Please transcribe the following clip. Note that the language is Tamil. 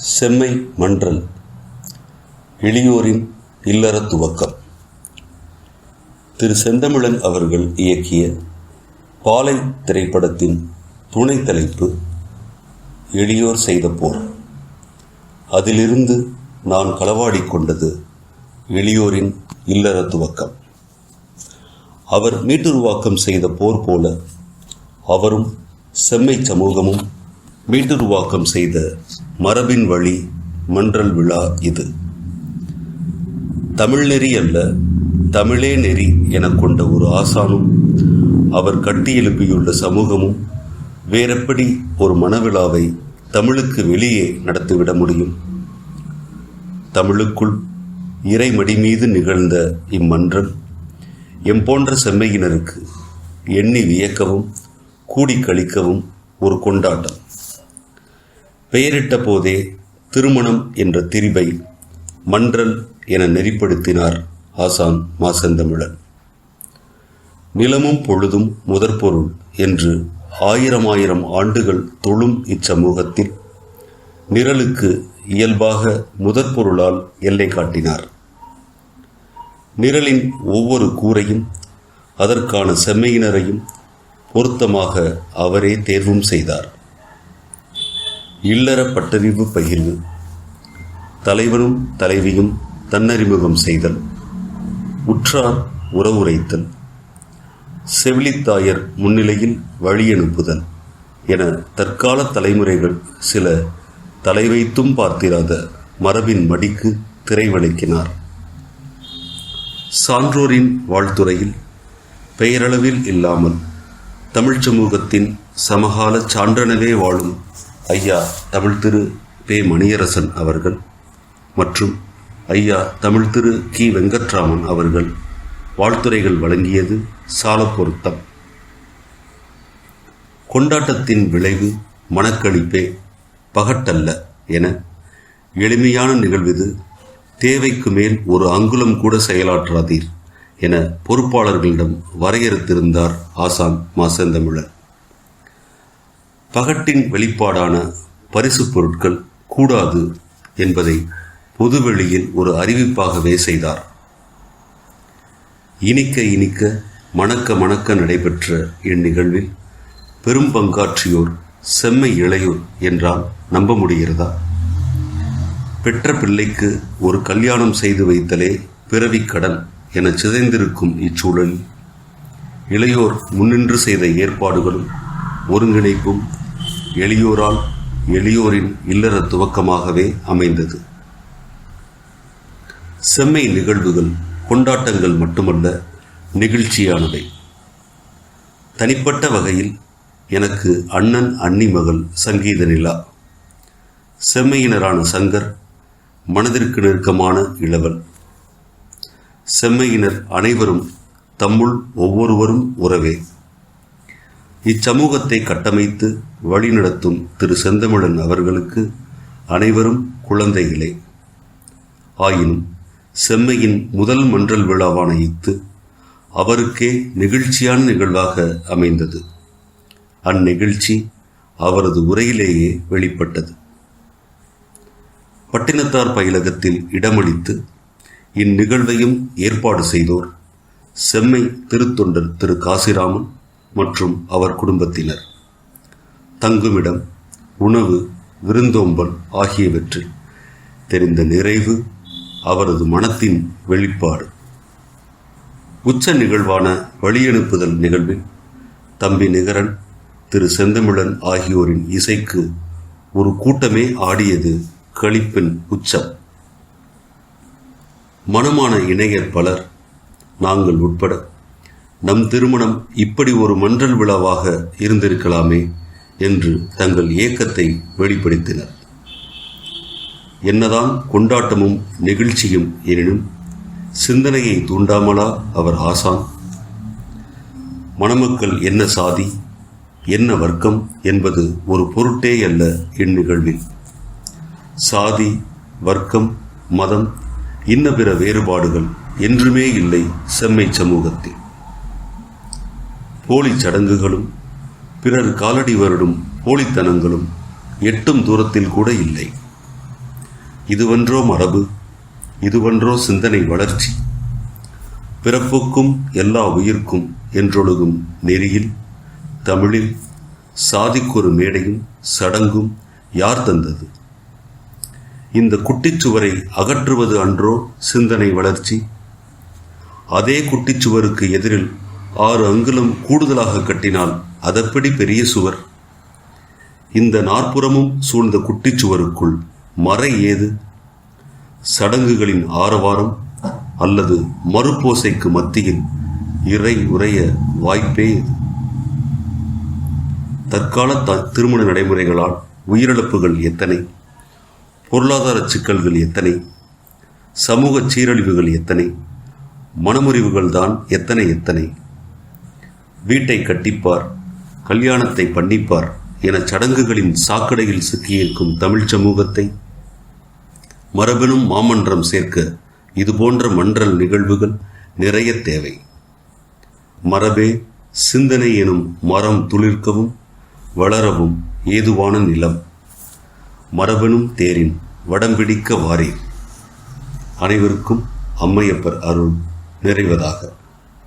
செம்மை மன்றல் எளியோரின் இல்லற துவக்கம். திரு செந்தமிழன் அவர்கள் இயக்கிய பாலை திரைப்படத்தின் துணை தலைப்பு எளியோர் செய்த போர். அதிலிருந்து நான் களவாடி கொண்டது எளியோரின் இல்லற துவக்கம். அவர் மீட்டுருவாக்கம் செய்த போர் போல அவரும் செம்மை சமூகமும் மீட்டுருவாக்கம் செய்த மரபின் வழி மன்றல் விழா இது. தமிழ் நெறி அல்ல தமிழே நெறி என கொண்ட ஒரு ஆசானும் அவர் கட்டியெழுப்பியுள்ள சமூகமும் வேறெப்படி ஒரு மனவிழாவை தமிழுக்கு வெளியே நடத்திவிட முடியும்? தமிழுக்குள் இறைமடி மீது நிகழ்ந்த இம்மன்றம் எம் போன்ற செம்மையினருக்கு எண்ணி வியக்கவும் கூடி கழிக்கவும் ஒரு கொண்டாட்டம். பெயரிட்ட போதே திருமணம் என்ற திரிபை மன்றல் என நெறிப்படுத்தினார் ஆசான் மாசந்தமிழன். நிலமும் பொழுதும் முதற்பொருள் என்று ஆயிரம் ஆயிரம் ஆண்டுகள் தொழும் இச்சமூகத்தில் நிரலுக்கு இயல்பாக முதற்பொருளால் எல்லை காட்டினார். நிரலின் ஒவ்வொரு கூரையும் அதற்கான செம்மையினரையும் பொருத்தமாக அவரே தேர்வும் செய்தார். இல்லற பட்டறிவு பகிர்வு. தலைவனும் தலைவியும் தன்னறிமுகம் செய்தல். உற்றார் உறவுரைத்தல். செவிலித்தாயர் முன்னிலையில் வழியனுப்புதல் என தற்கால தலைமுறைகள் சில தலைவைத்தும் பார்த்திராத மரபின் மடிக்கு திரைவழக்கினார் சான்றோரின் வாழ்த்துறையில் பெயரளவில் இல்லாமல் தமிழ்ச் சமூகத்தின் சமகால சான்றனவே வாழும் ஐயா தமிழ் திரு பே மணியரசன் அவர்கள் மற்றும் ஐயா தமிழ் திரு கி வெங்கட்ராமன் அவர்கள் வாழ்த்துரைகள் வழங்கியது சால பொருத்தம். கொண்டாட்டத்தின் விளைவு மனக்களிப்பே பகட்டல்ல என எளிமையான நிகழ்விது தேவைக்கு மேல் ஒரு அங்குலம் கூட செயலாற்றாதீர் என பொறுப்பாளர்களிடம் வரையறுத்திருந்தார் ஆசான் மாசந்தமிழர். பகட்டின் வெளிப்பாடான பரிசு பொருட்கள் கூடாது என்பதை பொதுவெளியில் ஒரு அறிவிப்பாகவே செய்தார். இனிக்க இனிக்க மணக்க மணக்க நடைபெற்ற இந்நிகழ்வில் பெரும் பங்காற்றியோர் செம்மை இளையோர் என்றால் நம்ப முடிகிறதா? பெற்ற பிள்ளைக்கு ஒரு கல்யாணம் செய்து வைத்தலே பிறவிக் கடன் என சிதைந்திருக்கும் இச்சூழலில் இளையோர் முன்னின்று செய்த ஏற்பாடுகளும் ஒருங்கிணைப்பும் எளியோரால் எளியோரின் இல்லற துவக்கமாகவே அமைந்தது. செம்மை நிகழ்வுகள் கொண்டாட்டங்கள் மட்டுமல்ல நெகிழ்ச்சியானவை. தனிப்பட்ட வகையில் எனக்கு அண்ணன் அண்ணி மகள் சங்கீத நிலா. செம்மையினரான சங்கர் மனதிற்கு நெருக்கமான இளவல். செம்மையினர் அனைவரும் தம்முள் ஒவ்வொருவரும் உறவே. இச்சமூகத்தை கட்டமைத்து வழிநடத்தும் திரு செந்தமிழன் அவர்களுக்கு அனைவரும் குழந்தைகளே ஆயினும் செம்மையின் முதல் மன்றல் விழாவான இத்து அவருக்கே நெகிழ்ச்சியான நிகழ்வாக அமைந்தது. அந்நிகழ்ச்சி அவரது உரையிலேயே வெளிப்பட்டது. பட்டினத்தார் பயிலகத்தில் இடமளித்து இந்நிகழ்வையும் ஏற்பாடு செய்தோர் செம்மை திருத்தொண்டர் திரு காசிராமன் மற்றும் அவர் குடும்பத்தினர். தங்குமிடம் உணவு விருந்தோம்பல் ஆகியவற்றில் தெரிந்த நிறைவு அவரது மனத்தின் வெளிப்பாடு. உச்ச நிகழ்வான வழியனுப்புதல் நிகழ்வில் தம்பி நிகரன் திரு செந்தமிழன் ஆகியோரின் இசைக்கு ஒரு கூட்டமே ஆடியது களிப்பின் உச்சம். மனமான இணையர் பலர் நாங்கள் உட்பட நம் திருமணம் இப்படி ஒரு மன்றல் விழாவாக இருந்திருக்கலாமே என்று தங்கள் ஏக்கத்தை வெளிப்படுத்தினர். என்னதான் கொண்டாட்டமும் நெகிழ்ச்சியும் எனினும் சிந்தனையை தூண்டாமலா அவர் ஆசான்? மணமக்கள் என்ன சாதி என்ன வர்க்கம் என்பது ஒரு பொருட்டே அல்ல இந்நிகழ்வில். சாதி வர்க்கம் மதம் இன்ன பிற வேறுபாடுகள் என்றுமே இல்லை செம்மை சமூகத்தில். போலிச் சடங்குகளும் பிறர் காலடி வருடும் போலித்தனங்களும் எட்டும் தூரத்தில் கூட இல்லை. இதுவன்றோ மரபு இதுவன்றோ சிந்தனை வளர்ச்சி. பிறப்புக்கும் எல்லா உயிர்க்கும் என்றொழுகும் நெறியில் தமிழில் சாதிக்கொரு மேடையும் சடங்கும் யார் தந்தது? இந்த குட்டிச்சுவரை அகற்றுவது அன்றோ சிந்தனை வளர்ச்சி? அதே குட்டிச்சுவருக்கு எதிரில் ஆறு அங்குலம் கூடுதலாக கட்டினால் அதப்படி பெரிய சுவர். இந்த நாற்புறமும் சூழ்ந்த குட்டிச்சுவருக்குள் மறை ஏது? சடங்குகளின் ஆரவாரம் அல்லது மறுப்போசைக்கு மத்தியில் இறை உரைய வாய்ப்பே இது தற்கால த- திருமண நடைமுறைகளால் உயிரிழப்புகள் எத்தனை? பொருளாதார சிக்கல்கள் எத்தனை? சமூக சீரழிவுகள் எத்தனை? மனமுறிவுகள் தான் எத்தனை எத்தனை? வீட்டை கட்டிப்பார் கல்யாணத்தை பண்ணிப்பார் என சடங்குகளின் சாக்கடையில் சிக்கியிருக்கும் தமிழ் சமூகத்தை மரபெனும் மாமன்றம் சேர்க்க இதுபோன்ற மன்றல் நிகழ்வுகள் நிறைய தேவை. மரபே சிந்தனை எனும் மரம் துளிர்க்கவும் வளரவும் ஏதுவான நிலம். மரபெனும் தேரின் வடம்பிடிக்க வாரீர் அனைவருக்கும் அம்மையப்பர் அருள் நிறைவதாக.